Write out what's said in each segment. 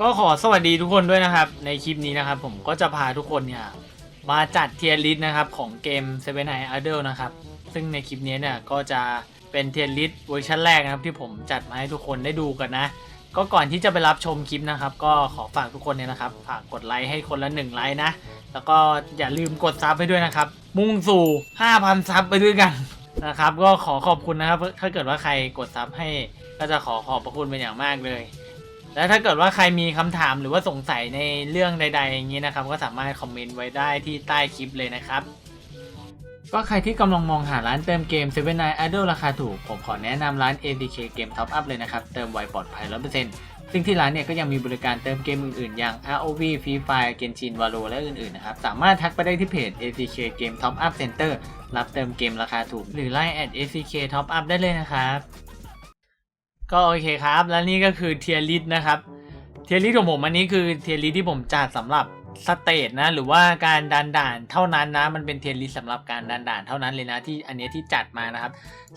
ก็ขอสวัสดีทุกคนด้วยนะครับ ในคลิปนี้นะครับ ผมก็จะพาทุกคนเนี่ยมาจัดเทียร์ลิสต์นะครับของเกม Seven Nights Idol นะครับ ซึ่งในคลิปนี้เนี่ยก็จะเป็นเทียร์ลิสต์เวอร์ชันแรกนะครับ ที่ผมจัดมาให้ทุกคนได้ดูกันนะ ก็ก่อนที่จะไปรับชมคลิปนะครับ ก็ขอฝากทุกคนเนี่ยนะครับฝากกดไลค์ให้คนละหนึ่งไลค์นะ แล้วก็อย่าลืมกดซับให้ด้วยนะครับ มุ่งสู่ 5,000 ซับไปด้วยกันนะครับ ก็ขอขอบคุณนะครับ ถ้าเกิดว่าใครกดซับให้ก็จะขอขอบพระคุณเป็นอย่างมากเลย แล้วถ้าเกิดว่าใครมีคำถามหรือว่าสงสัยในเรื่องใด ๆ อย่างนี้นะครับ ก็สามารถคอมเมนต์ไว้ได้ที่ใต้คลิปเลยนะครับ ก็ใครที่กำลังมองหาร้านเติมเกม7 Night Idol ราคาถูก ผมขอแนะนำร้าน ADK Game Top Up เลยนะครับ เติมไวปลอดภัย 100%ซึ่งที่ร้านเนี่ยก็ยังมีบริการเติมเกมอื่นๆ อย่าง ROV Free Fire Genshin Valo และอื่นๆนะครับ สามารถทักไปได้ที่เพจ ADK Game Top Up Center รับเติมเกมราคาถูก หรือ Line at ADK Top Up ได้เลยนะครับ ก็โอเคครับ และนี่ก็คือเทียริสนะครับ เทียริสของผมอันนี้คือเทียริสที่ผมจัดสำหรับสเตจนะ หรือว่าการดันด่านเท่านั้นนะ มันเป็นเทียริสสำหรับการดันด่านเท่านั้นเลยนะที่อันเนี้ยที่จัดมานะครับ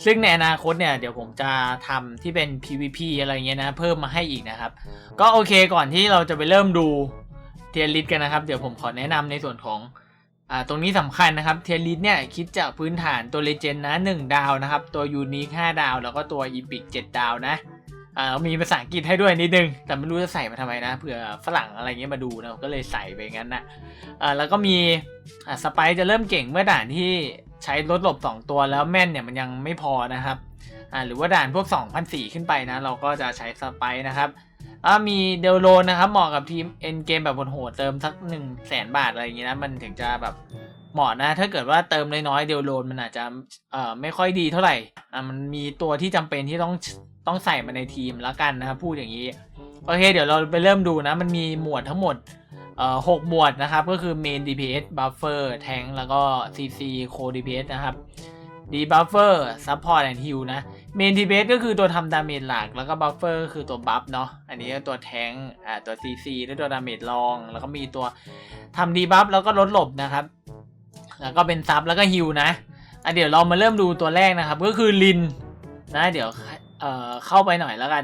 ซึ่งในอนาคตเนี่ยเดี๋ยวผมจะทำที่เป็น PVP อะไรเงี้ยนะ เพิ่มมาให้อีกนะครับ ก็โอเคก่อนที่เราจะไปเริ่มดูเทียริสกันนะครับ เดี๋ยวผมขอแนะนำในส่วนของ อ่าตรงนี้สำคัญนะครับเทียริสเนี่ยคิดจากพื้นฐานตัวเลเจนนะ 1 ดาวนะครับ ตัวยูนิค5ดาว แล้วก็ตัวอีพิก7ดาวนะอ่ามีภาษาอังกฤษให้ด้วยนิดนึง แต่ไม่รู้จะใส่มาทำไมนะเผื่อฝรั่งอะไรเงี้ยมาดูนะก็เลยใส่ไปงั้นนะอ่าแล้วก็มีอ่าสไปจะเริ่มเก่งเมื่อด่านที่ใช้รถหลบ 2 ตัวแล้วแม่นเนี่ยมันยังไม่พอนะครับอ่าหรือว่าด่านพวก 2,004ขึ้นไปนะ เราก็จะใช้สไปนะครับ อ่ามีเดลโลนนะครับ เหมาะกับทีมเอ็นเกมแบบโหดเติมสัก1นึ่งแสนบาทอะไรอย่างเงี้ยนะมันถึงจะแบบเหมาะนะ ถ้าเกิดว่าเติมน้อยๆเดลโลนมันอาจจะเอ่อไม่ค่อยดีเท่าไหร่อ่ามันมีตัวที่จำเป็นที่ต้องต้องใส่มาในทีมแล้วกันนะครับพูดอย่างนี้โอเค เดี๋ยวเราไปเริ่มดูนะ มันมีหมวดทั้งหมดเอ่อหกหมวดนะครับ ก็คือ Main DPS Buffer Tank แล้วก็ CC Co DPS นะครับ D Buffer Support and Heal นะเมนทีเบสก็คือตัวทำดาเมจหลัก แล้วก็บัฟเฟอร์คือตัวบัฟเนาะอันนี้ก็ตัวแทงอ่าตัว CC แล้วตัวดาเมจรอง แล้วก็มีตัวทำดีบัฟแล้วก็ลดหลบนะครับ แล้วก็เป็นซับแล้วก็ฮิวนะอะเดี๋ยวเรามาเริ่มดูตัวแรกนะครับ ก็คือลินนะเดี๋ยวเอ่อเข้าไปหน่อยแล้วกัน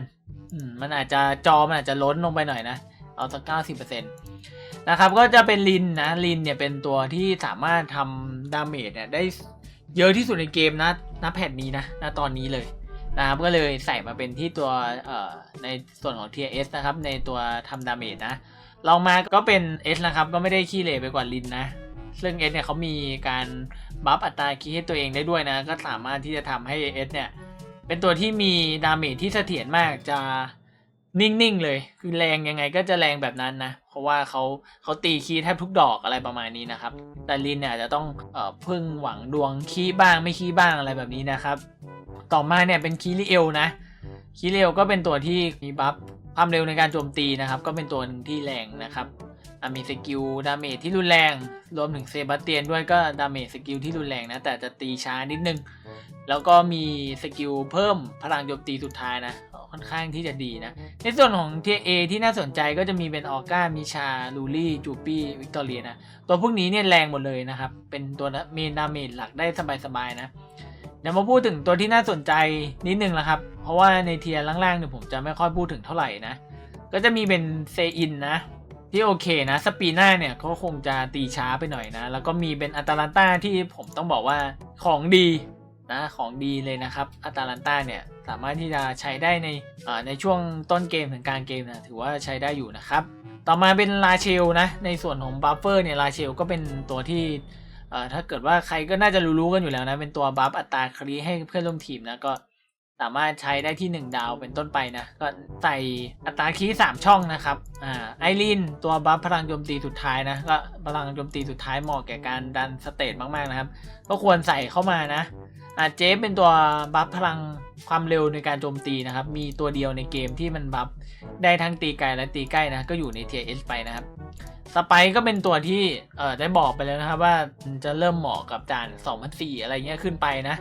มันอาจจะจอมันอาจจะล้นลงไปหน่อยนะ เอาสักเก้าสิบเปอร์เซ็นต์นะครับก็จะเป็นลินนะลินเนี่ยเป็นตัวที่สามารถทำดาเมจเนี่ยได้ เยอะที่สุดในเกมนะณแผ่นนี้นะณตอนนี้เลยนะครับก็เลยใส่มาเป็นที่ตัวเอ่อในส่วนของ TS นะครับ ในตัวทำดาเมจนะลองมาก็เป็น S นะครับ ก็ไม่ได้ขี้เหร่ไปกว่าลินนะ ซึ่ง S เนี่ยเขามีการบัฟอัตราคีย์ให้ตัวเองได้ด้วยนะ ก็สามารถที่จะทำให้ S เนี่ย เป็นตัวที่มีดาเมจที่เสถียรมากจะนิ่งๆเลย คือแรงยังไงก็จะแรงแบบนั้นนะ เพราะว่าเขาเขาตีคีย์แทบทุกดอกอะไรประมาณนี้นะครับ แต่ลินเนี่ยอาจจะต้องเอ่อพึ่งหวังดวงคีย์บ้างไม่คีย์บ้างอะไรแบบนี้นะครับ ต่อมาเนี่ยเป็นคีริเอลนะคีริเอลก็เป็นตัวที่มีบัฟความเร็วในการโจมตีนะครับ ก็เป็นตัวหนึ่งที่แรงนะครับมีสกิลดาเมจที่รุนแรง รวมถึงเซบาสเตียนด้วยก็ดาเมจสกิลที่รุนแรงนะ แต่จะตีช้านิดนึง แล้วก็มีสกิลเพิ่มพลังโจมตีสุดท้ายนะ ค่อนข้างที่จะดีนะ ในส่วนของเทียเอที่น่าสนใจก็จะมีเป็นออก้ามิชา ลูลี่จูปี้วิกตอเรียนะ ตัวพวกนี้เนี่ยแรงหมดเลยนะครับ เป็นตัวเมนดาเมจหลักได้สบายๆนะ เดี๋ยวมาพูดถึงตัวที่น่าสนใจนิดนึงละครับ เพราะว่าในเทียร์ล่างๆเนี่ยผมจะไม่ค่อยพูดถึงเท่าไหร่นะ ก็จะมีเป็นเซอินนะที่โอเคนะสปีน่าเนี่ยเขาคงจะตีช้าไปหน่อยนะ แล้วก็มีเป็นอัตาลันตาที่ผมต้องบอกว่าของดี นะของดีเลยนะครับอัตาลันต้าเนี่ยสามารถที่จะใช้ได้ในในช่วงต้นเกมถึงกลางเกมนะถือว่าใช้ได้อยู่นะครับ ต่อมาเป็นลาเชลนะในส่วนของบัฟเฟอร์เนี่ยลาเชลก็เป็นตัวที่ถ้าเกิดว่าใครก็น่าจะรู้ๆกันอยู่แล้วนะ เป็นตัวบัฟอัตราครีให้เพื่อนร่วมทีมนะก็สามารถใช้ได้ที่ 1 ดาวเป็นต้นไปนะ ก็ใส่อัตราคีย์สามช่องนะครับอ่าไอรินตัวบัฟพลังโจมตีสุดท้ายนะก็พลังโจมตีสุดท้ายเหมาะแก่การดันสเตตมากๆนะครับ ก็ควรใส่เข้ามานะ อ่าเจฟเป็นตัวบัฟพลังความเร็วในการโจมตีนะครับ มีตัวเดียวในเกมที่มันบัฟได้ทั้งตีไกลและตีใกล้นะก็อยู่ในเทียเอสไปนะครับสไปก็เป็นตัวที่เอ่อได้บอกไปแล้วนะครับว่าจะเริ่มเหมาะกับด่าน2004อะไรเงี้ยขึ้นไปนะ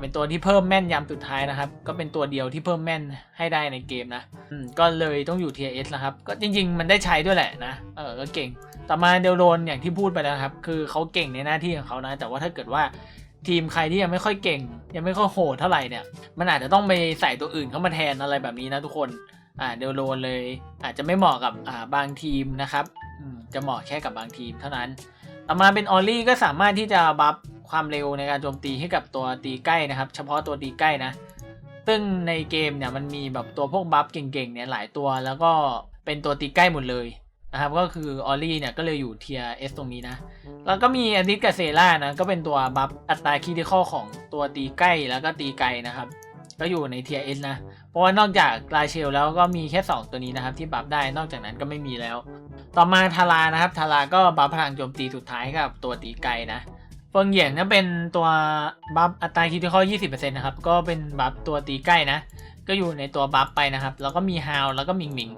เป็นตัวที่เพิ่มแม่นยำสุดท้ายนะครับ ก็เป็นตัวเดียวที่เพิ่มแม่นให้ได้ในเกมนะอืมก็เลยต้องอยู่ Tier S นะครับ ก็จริง ๆ มันได้ใช้ด้วยแหละนะ เออก็เก่ง ต่อมาเดลโรนอย่างที่พูดไปแล้วครับ คือเขาเก่งในหน้าที่ของเขานะ แต่ว่าถ้าเกิดว่า ทีมใครที่ยังไม่ค่อยเก่ง ยังไม่ค่อยโหดเท่าไหร่เนี่ย มันอาจจะต้องไปใส่ตัวอื่นเข้ามาแทนอะไรแบบนี้นะทุกคนอ่าเดลโลนเลย อาจจะไม่เหมาะกับอ่าบางทีมนะครับอืมจะเหมาะแค่กับบางทีมเท่านั้น ต่อมาเป็นออลลี่ก็สามารถที่จะบัฟความเร็วในการโจมตีให้กับตัวตีใกล้นะครับ เฉพาะตัวตีใกล้นะซึ่งในเกมเนี่ยมันมีแบบตัวพวกบัฟเก่งๆเนี่ยหลายตัว แล้วก็เป็นตัวตีใกล้หมดเลย นะครับก็คือออลลี่เนี่ยก็เลยอยู่เทียเอสตรงนี้นะ แล้วก็มีอดิสกับเซล่านะก็เป็นตัวบัฟอัตราคีดิคอลของตัวตีใกล้แล้วก็ตีไกลนะครับก็อยู่ในเทียเอสนะ เพราะว่านอกจากลาเชลแล้วก็มีแค่ 2 ตัวนี้นะครับ ที่บัฟได้นอกจากนั้นก็ไม่มีแล้ว ต่อมาทารานะครับทาราก็บัฟพลังโจมตีสุดท้ายกับตัวตีไกลนะเฟิงเหยียงนี่เป็นตัวบัฟอัตราคิดที่ข้อ20%นะครับ ก็เป็นบัฟตัวตีใกล้นะ ก็อยู่ในตัวบัฟไปนะครับ แล้วก็มีฮาวแล้วก็มิงมิง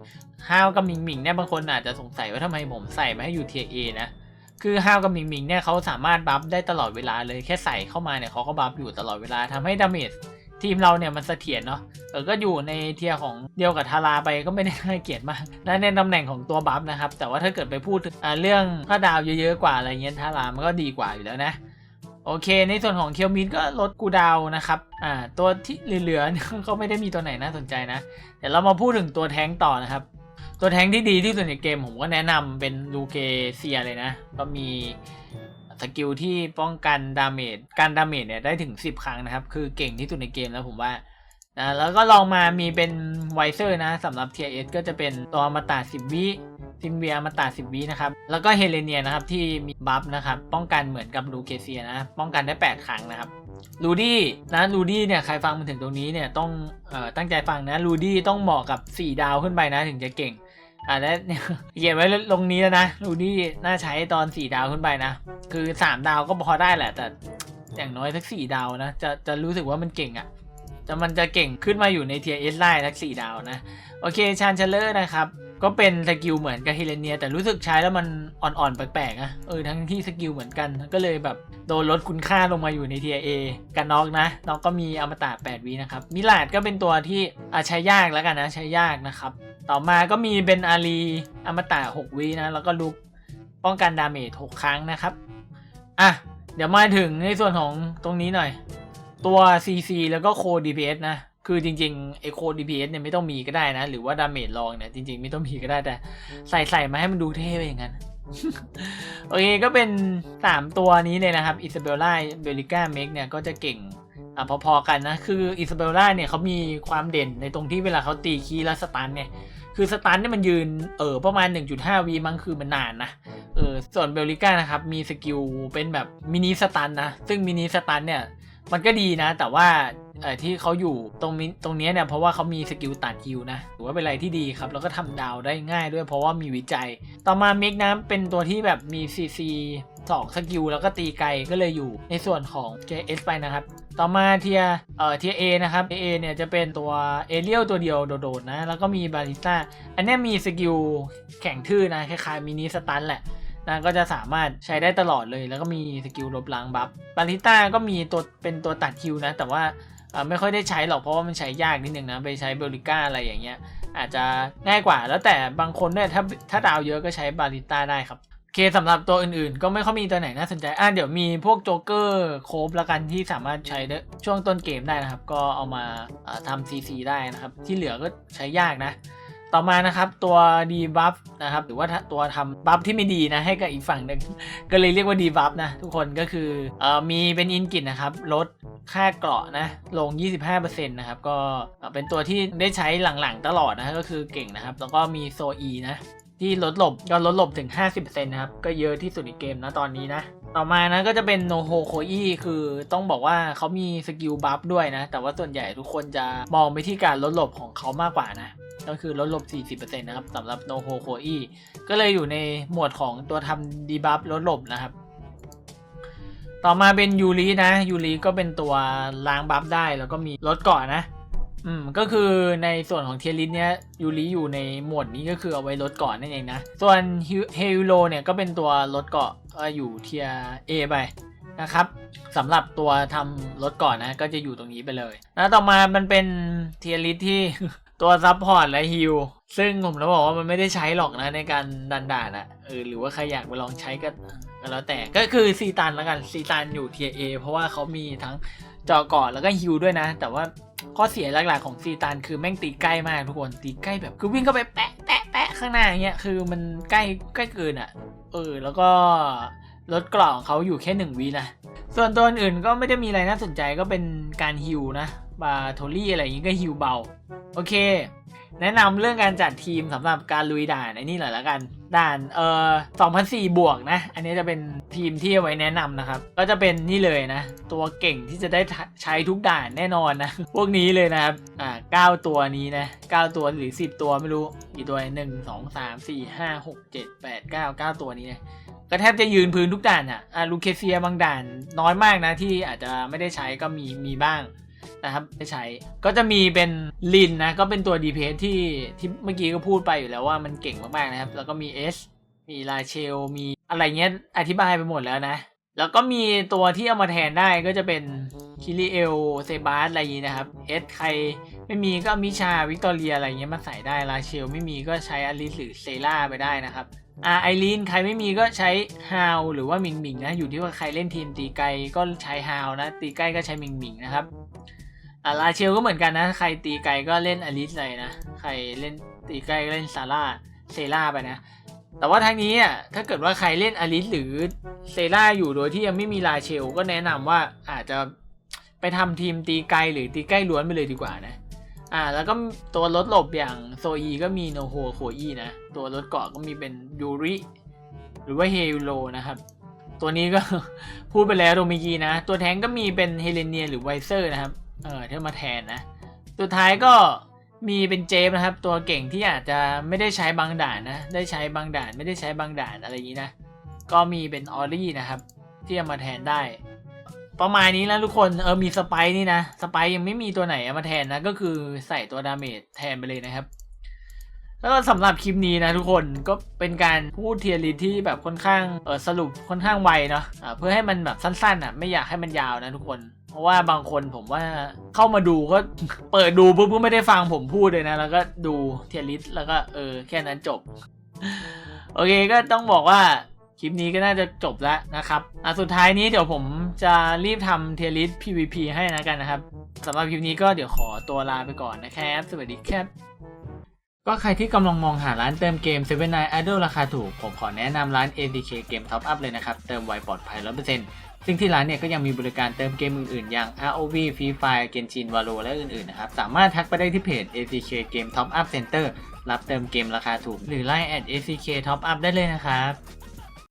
ฮาวกับมิงมิงเนี่ยบางคนอาจจะสงสัยว่าทำไมผมใส่มาให้อยู่เทียเอนะคือฮาวกับมิงมิงเนี่ยเขาสามารถบัฟได้ตลอดเวลาเลยแค่ใส่เข้ามาเนี่ยเขาก็บัฟอยู่ตลอดเวลาทำให้ดาเมจทีมเราเนี่ยมันเสถียรเนาะเออก็อยู่ในเทียร์ของเดียวกับทาราไปก็ไม่ได้น่าเกลียดมากและในตำแหน่งของตัวบัฟนะครับ แต่ว่าถ้าเกิดไปพูดถึงอ่าเรื่องค่าดาวเยอะๆกว่าอะไรเงี้ยทารามันก็ดีกว่าอยู่แล้วนะ โอเค ในส่วนของเคียวมินก็ลดกูดาวนะครับ อ่า ตัวที่เหลือๆเนี่ยก็ไม่ได้มีตัวไหนน่าสนใจนะ เดี๋ยวเรามาพูดถึงตัวแท้งต่อนะครับ ตัวแท้งที่ดีที่สุดในเกมผมก็แนะนำเป็นลูเกเซียเลยนะ ก็มีสกิลที่ป้องกันดาเมจ การดาเมจเนี่ยได้ถึง 10 ครั้งนะครับ คือเก่งที่สุดในเกมแล้วผมว่านะแล้วก็ลองมามีเป็นไวเซอร์นะสำหรับ Tier S ก็จะเป็นตัวอมตะ10 วิ ซิมเวียอมตะ10วินะครับ แล้วก็เฮเลเนียนะครับที่มีบัฟนะครับ ป้องกันเหมือนกับลูเกเซียนะ ป้องกันได้ 8 ครั้งนะครับลูดี้นะลูดี้เนี่ยใครฟังมาถึงตรงนี้เนี่ยต้องเอ่อตั้งใจฟังนะลูดี้ต้องเหมาะกับ 4 ดาวขึ้นไปนะถึงจะเก่งอ่าและเขียนไว้ลงนี้แล้วนะลูดี้น่าใช้ตอน 4 ดาวขึ้นไปนะ คือ 3 ดาวก็พอได้แหละ แต่อย่างน้อยสัก 4 ดาวนะจะจะรู้สึกว่ามันเก่งอะ่ะจะมันจะเก่งขึ้นมาอยู่ในเทียร์เอสไลน์ทักสี่ดาวนะ โอเคชานเชลเลอร์นะครับ ก็เป็นสกิลเหมือนกับเฮเลเนีย แต่รู้สึกใช้แล้วมันอ่อนๆ แปลกๆนะเออทั้งที่สกิลเหมือนกันก็เลยแบบโดนลดคุณค่าลงมาอยู่ในเทียเอกันน็อกนะน็อกก็มีอมตะ8วินะครับ มิลาดก็เป็นตัวที่อาใช้ยากแล้วกันนะใช้ยากนะครับ ต่อมาก็มีเบนอารีอมตะ6วินะแล้วก็ลุกป้องกันดาเมจ6ครั้งนะครับอะเดี๋ยวมาถึงในส่วนของตรงนี้หน่อย ตัว CC แล้วก็โค DPS นะ คือจริงๆไอโค DPS เนี่ยไม่ต้องมีก็ได้นะ หรือว่าดาเมจรองเนี่ยจริงๆ ไม่ต้องมีก็ได้แต่ ใส่ใส่มาให้มันดูเท่ไปอย่างนั้น โอเคก็เป็น 3 ตัวนี้เลยนะครับอิซาเบลล่าเบลิก้าเมกเนี่ยก็จะเก่งอะพอๆกันนะ คืออิซาเบลล่าเนี่ยเขามีความเด่นในตรงที่เวลาเขาตีคีย์แล้วสตันเนี่ย คือสตันเนี่ยมันยืนเออประมาณ 1.5วีมั้งคือมันนานนะเออส่วนเบลลิก้านะครับมีสกิลเป็นแบบมินิสตันนะ ซึ่งมินิสตันเนี่ยมันก็ดีนะ แต่ว่า เอ่อที่เขาอยู่ตรงนี้ตรงเนี้ยเนี่ยเพราะว่าเขามีสกิลตัดฮิวนะถือว่าเป็นอะไรที่ดีครับแล้วก็ทำดาวได้ง่ายด้วยเพราะว่ามีวิจัย ต่อมาเมกนะเป็นตัวที่แบบมี CC สองสกิลแล้วก็ตีไกลก็เลยอยู่ในส่วนของ JS ไปนะครับ ต่อมาเทียเอ่อเทียเอนะครับเอเนี่ยจะเป็นตัวเอเรียลตัวเดียวโดดๆนะ แล้วก็มีบาริสต้าอันนี้มีสกิลแข่งทื่อนะคล้ายๆมินิสตันแหละนะก็จะสามารถใช้ได้ตลอดเลย แล้วก็มีสกิลลบล้างบัฟบาริต้าก็มีตัวเป็นตัวตัดคิวนะ แต่ว่า ไม่ค่อยได้ใช้หรอกเพราะว่ามันใช้ยากนิดนึงนะไปใช้เบลิก้าอะไรอย่างเงี้ย อาจจะง่ายกว่าแล้วแต่บางคนเนี่ยถ้าถ้าดาวเยอะก็ใช้บาริต้าได้ครับโอเคสำหรับตัวอื่นๆ ก็ไม่ค่อยมีตัวไหนน่าสนใจอะเดี๋ยวมีพวกโจ๊กเกอร์โคบละกันที่สามารถใช้ช่วงต้นเกมได้นะครับ ก็เอามาทำซีซีได้นะครับ ที่เหลือก็ใช้ยากนะ ต่อมานะครับตัวดีบัฟนะครับหรือว่าตัวทำบัฟที่ไม่ดีนะให้กับอีกฝั่งหนึ่งก็เลยเรียกว่าดีบัฟนะทุกคนก็คือเอ่อมีเป็นอินกิตนะครับลดค่าเกราะนะลง 25%นะครับก็เป็นตัวที่ได้ใช้หลังๆตลอดนะก็คือเก่งนะครับ แล้วก็มีโซอีนะที่ลดหลบก็ลดหลบถึง 50%นะครับ ก็เยอะที่สุดในเกมนะตอนนี้นะ ต่อมานะก็จะเป็นโนโฮโคอีคือต้องบอกว่าเขามีสกิลบัฟด้วยนะ แต่ว่าส่วนใหญ่ทุกคนจะมองไปที่การลดหลบของเขามากกว่านะ ก็คือลดลบ 40%นะครับสำหรับโนโฮโคอีก็เลยอยู่ในหมวดของตัวทำดีบัฟลดลบนะครับ ต่อมาเป็นยูรินะยูริก็เป็นตัวล้างบัฟได้แล้วก็มีลดเกาะนะอืมก็คือในส่วนของเทียริสเนี้ยยูริอยู่ในหมวดนี้ก็คือเอาไว้ลดเกาะนั่นเองนะ ส่วนเฮยูโรเนี่ยก็เป็นตัวลดเกาะก็อยู่เทียเอไปนะครับสำหรับตัวทำลดเก่อนนะก็จะอยู่ตรงนี้ไปเลยแล้วต่อมามันเป็นเทียริสที่ ตัวซับพอร์ตและฮิลซึ่งผมต้องบอกว่ามันไม่ได้ใช้หรอกนะในการดันด่านอะเออหรือว่าใครอยากไปลองใช้ก็ก็แล้วแต่ก็คือซีตันแล้วกันซีตันอยู่เทียเอเพราะว่าเขามีทั้งเจาะเกาะแล้วก็ฮิวด้วยนะ แต่ว่าข้อเสียหลักๆของซีตันคือแม่งตีใกล้มากทุกคนตีใกล้แบบคือวิ่งเข้าไปแปะแปะแปะข้างหน้าอย่างเงี้ยคือมันใกล้ใกล้เกินอะเออแล้วก็ลดกรอบของเขาอยู่แค่หนึ่งวินะ ส่วนตัวอื่นก็ไม่ได้มีอะไรน่าสนใจก็เป็นการฮิวนะบาโทลี่อะไรอย่างงี้ก็ฮิวเบา โอเค แนะนำเรื่องการจัดทีมสำหรับการลุยด่านไอ้นี่หน่อยละกัน ด่านเอ่อ2004 บวกนะ อันนี้จะเป็นทีมที่เอาไว้แนะนำนะครับ ก็จะเป็นนี่เลยนะ ตัวเก่งที่จะได้ใช้ทุกด่านแน่นอนนะ พวกนี้เลยนะครับ อ่าเก้าตัวนี้นะเก้าตัวหรือ 10 ตัวไม่รู้ กี่ตัวหนึ่งสองสามสี่ห้าหกเจ็ดแปดเก้าเก้าตัวนี้นะก็แทบจะยืนพื้นทุกด่านอะอ่าลูเคเซียบางด่านน้อยมากนะที่อาจจะไม่ได้ใช้ก็มีมีบ้าง นะครับไม่ใช้ก็จะมีเป็นลินนะก็เป็นตัว DPS ที่ที่เมื่อกี้ก็พูดไปอยู่แล้วว่ามันเก่งมากๆนะครับ แล้วก็มีเอสมีลาเชล มีอะไรเงี้ยอธิบายไปหมดแล้วนะ แล้วก็มีตัวที่เอามาแทนได้ก็จะเป็นคิริเอลเซบาสอะไรนี้นะครับเอสใครไม่มีก็มิชาวิกตอเรียอะไรเงี้ยมาใส่ได้ลาเชล ไม่มีก็ใช้อลิสหรือเซล่าไปได้นะครับ อ่าไอรีนใครไม่มีก็ใช้ฮาวหรือว่ามิงมิงนะอยู่ที่ว่าใครเล่นทีมตีไกลก็ใช้ฮาวนะตีใกล้ก็ใช้มิงมิงนะครับอ่าลาเชลก็เหมือนกันนะ ใครตีไกลก็เล่นอลิสเลยนะใครเล่นตีใกล้ก็เล่นซาร่าเซล่าไปนะแต่ว่าทางนี้อะถ้าเกิดว่าใครเล่นอลิสหรือเซล่าอยู่โดยที่ยังไม่มีลาเชล ก็แนะนำว่าอาจจะไปทำทีมตีไกลหรือตีใกล้ล้วนไปเลยดีกว่านะอ่าแล้วก็ตัวรถหลบอย่างโซอีก็มีโนโฮโคอีนะตัวรถเกาะก็มีเป็นยูริ หรือว่าเฮโ o นะครับ ตัวนี้ก็พูดไปแล้วโดมิกีนะ ตัวแทงก็มีเป็นเฮเลเนียหรือไวเซอร์นะครับ เออที่มาแทนนะตัวท้ายก็มีเป็นเจฟนะครับ ตัวเก่งที่อาจจะไม่ได้ใช้บางด่านนะ ได้ใช้บางด่านไม่ได้ใช้บางด่านอะไรอย่างนี้นะ ก็มีเป็นออรี่นะครับ ที่จะมาแทนได้ ประมาณนี้แล้วทุกคน เออมีสไปร์นี่นะ สไปร์ยังไม่มีตัวไหนมาแทนนะ ก็คือใส่ตัวดาเมจแทนไปเลยนะครับ แล้วสำหรับคลิปนี้นะทุกคนก็เป็นการพูดเทียริที่แบบค่อนข้างเออสรุปค่อนข้างไวเนาะอ่าเพื่อให้มันแบบสั้นๆอะไม่อยากให้มันยาวนะทุกคนเพราะว่าบางคนผมว่าเข้ามาดูก็เปิดดูปุ๊บก็ไม่ได้ฟังผมพูดเลยนะ แล้วก็ดูเทียริสแล้วก็เออแค่นั้นจบ โอเคก็ต้องบอกว่าคลิปนี้ก็น่าจะจบแล้วนะครับอะสุดท้ายนี้เดี๋ยวผมจะรีบทำเทลิส PVP ให้นะกันนะครับสำหรับคลิปนี้ก็เดี๋ยวขอตัวลาไปก่อนนะครับ สวัสดีครับ ก็ใครที่กำลังมองหาร้านเติมเกม7 9 Idol ราคาถูก ผมขอแนะนำร้าน ADK Game Top Up เลยนะครับ เติมไวปลอดภัย 100%ซึ่งที่ร้านเนี่ยก็ยังมีบริการเติมเกมอื่นๆ อย่าง ROV Free Fire Genshin Valo และอื่นๆ นะครับ สามารถทักไปได้ที่เพจ ADK Game Top Up Center รับเติมเกมราคาถูก หรือไลน์ at ACK Top Up ได้เลยนะครับ